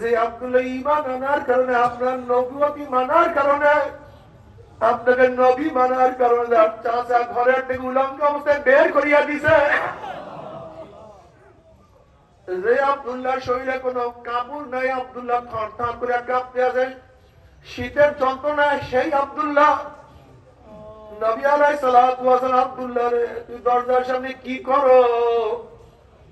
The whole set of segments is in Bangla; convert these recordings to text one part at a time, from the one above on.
যে আব্দুল্লাহ ইমান আনার কারণে, আপনার নবুয়তি মানার কারণে, আপনাকে নবী মানার কারণে ঘরের থেকে উলঙ্গ অবস্থায় বের করিয়া দিছে। আব্দুল্লাহ শরীরে কোনো কাপড় নাই, আব্দুল্লাহ শীতের যন্ত্রণায় সেই আব্দুল্লাহ, নবী আলাই আব্দুল্লাহ রে তুই দরজার সামনে কি করো?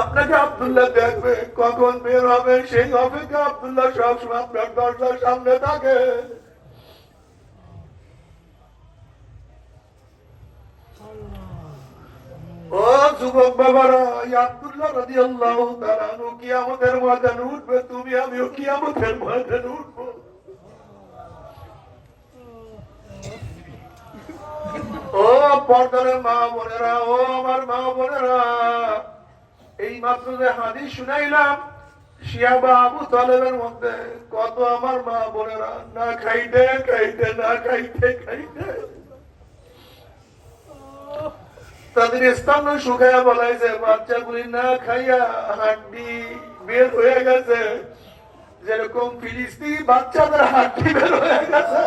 আপনাকে আব্দুল্লাহ দেখবে, কখন বের হবে, সেই অপেক্ষা আব্দুল্লাহ সবসময় আপনার দরজার সামনে থাকে। ও যুবক বাবারা আব্দুল্লাহ কিয়ামতের ময়দানে উঠবে, তুমি, আমিও কিয়ামতের ময়দানে উঠবো। ও পর্দার মা বোনেরা, ও আমার মা বোনেরা মাত্র যে হাদিস শুনাইলাম শিয়াবা আবু তালেবের মধ্যে কত আমার মা বোনেরা, না খাইতে খাইতে, না খাইতে খাইতে। তাদের স্থান শুকাইয়া বলাইছে, বাচ্চাগুলি না খাইয়া হাড্ডি বের হয়ে গেছে। যেরকম ফিলিস্তি বাচ্চাদের হাড্ডি বের হয়ে গেছে।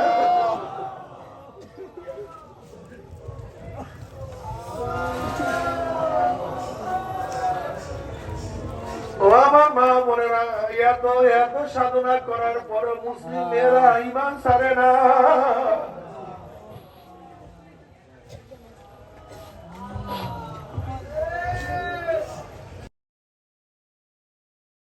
এত এত সাধনা করার পর মুসলিমেরা ইমান সারে না।